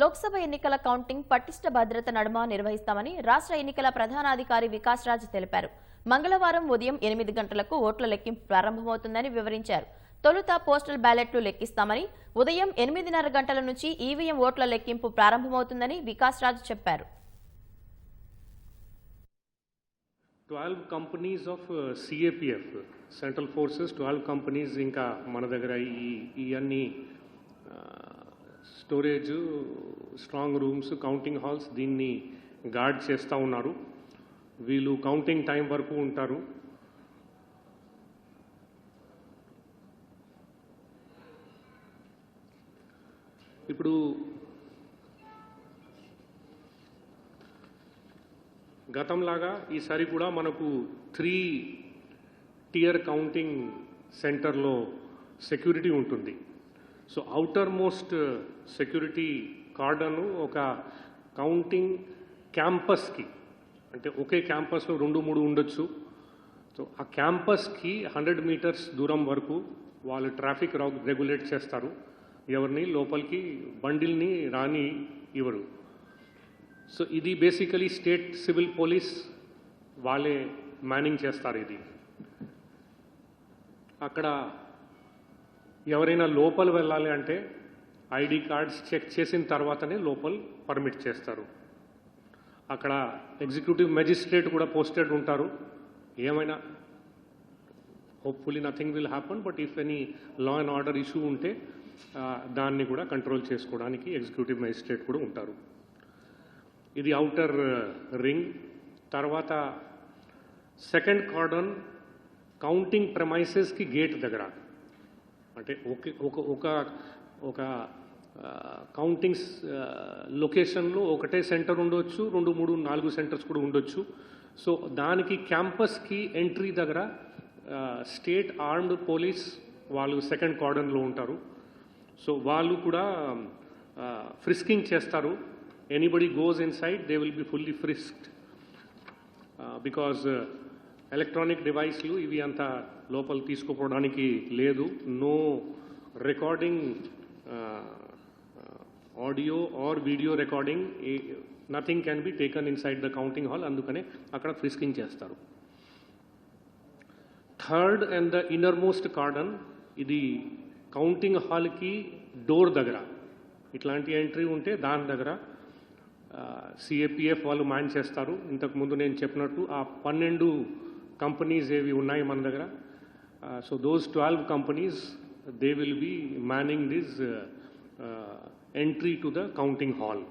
లోక్సభ ఎన్నికల కౌంటింగ్ పటిష్ట భద్రత నడుమ నిర్వహిస్తామని రాష్ట్ర ఎన్నికల ప్రధానాధికారి వికాస్ రాజ్ తెలిపారు. మంగళవారం ఉదయం ఎనిమిది గంటలకు ఓట్ల లెక్కింపు ప్రారంభమవుతుందని వివరించారు. తొలుత పోస్టల్ బ్యాలెట్లు లెక్కిస్తామని ఉదయం ఎనిమిదిన్నర గంటల నుంచి ఈవీఎం ఓట్ల లెక్కింపు ప్రారంభమవుతుందని వికాస్ రాజ్ చెప్పారు. 12 companies of CAPF central forces twelve companies ఇంకా మన దగ్గర ఈ ఇవన్నీ storage strong rooms counting halls దీన్ని గార్డ్ చేస్తూ ఉన్నారు. వీళ్ళు కౌంటింగ్ టైం వరకు ఉంటారు. ఇప్పుడు గతంలాగా ఈసారి కూడా మనకు త్రీ టియర్ కౌంటింగ్ సెంటర్లో సెక్యూరిటీ ఉంటుంది. So outer most security cordon ఒక కౌంటింగ్ క్యాంపస్కి అంటే ఒకే క్యాంపస్లో రెండు మూడు ఉండొచ్చు. సో ఆ క్యాంపస్కి హండ్రెడ్ మీటర్స్ దూరం వరకు వాళ్ళు ట్రాఫిక్ రెగ్యులేట్ చేస్తారు. ఎవరిని? లోపలికి బండిల్ని రాని ఇవ్వరు సో ఇది బేసికలీ స్టేట్ సివిల్ పోలీస్ వాళ్ళే మేనింగ్ చేస్తారు ఇది. అక్కడ ఎవరైనా లోపల వెళ్ళాలి అంటే ఐడి కార్డ్స్ చెక్ చేసిన తర్వాతనే లోపల పర్మిట్ చేస్తారు. అక్కడ ఎగ్జిక్యూటివ్ మెజిస్ట్రేట్ కూడా పోస్టెడ్ ఉంటారు. ఏమైనా hopefully nothing will happen but if any law and order issue ఉంటే దాన్ని కూడా కంట్రోల్ చేసుకోవడానికి ఎగ్జిక్యూటివ్ మెజిస్ట్రేట్ కూడా ఉంటారు. ఇది అవుటర్ రింగ్. తర్వాత సెకండ్ కార్డన్ కౌంటింగ్ ప్రమైసెస్కి గేట్ దగ్గర. అంటే ఒకే ఒక ఒక ఒక కౌంటింగ్స్ లొకేషన్లో ఒకటే సెంటర్ ఉండొచ్చు రెండు మూడు నాలుగు సెంటర్స్ కూడా ఉండొచ్చు. సో దానికి క్యాంపస్కి ఎంట్రీ దగ్గర స్టేట్ ఆర్మ్డ్ పోలీస్ వాళ్ళు సెకండ్ కార్డన్లో ఉంటారు. సో వాళ్ళు కూడా ఫ్రిస్కింగ్ చేస్తారు. Anybody goes inside they will be fully frisked because electronic డివైస్లు ఇవి అంత లోపల తీసుకుపోవడానికి లేదు. No recording audio or video recording nothing can be taken inside the counting hall అందుకనే అక్కడ ఫ్రిస్కింగ్ చేస్తారు. Third and the inner most cordon ఇది counting హాల్కి డోర్ దగ్గర. ఇట్లాంటి ఎంట్రీ ఉంటే దాని దగ్గర సిఏపిఎఫ్ వాళ్ళు మ్యాన్ చేస్తారు. ఇంతకుముందు నేను చెప్పినట్టు ఆ పన్నెండు కంపెనీస్ ఏవి ఉన్నాయి మన దగ్గర so those twelve companies they will be manning this entry to the counting hall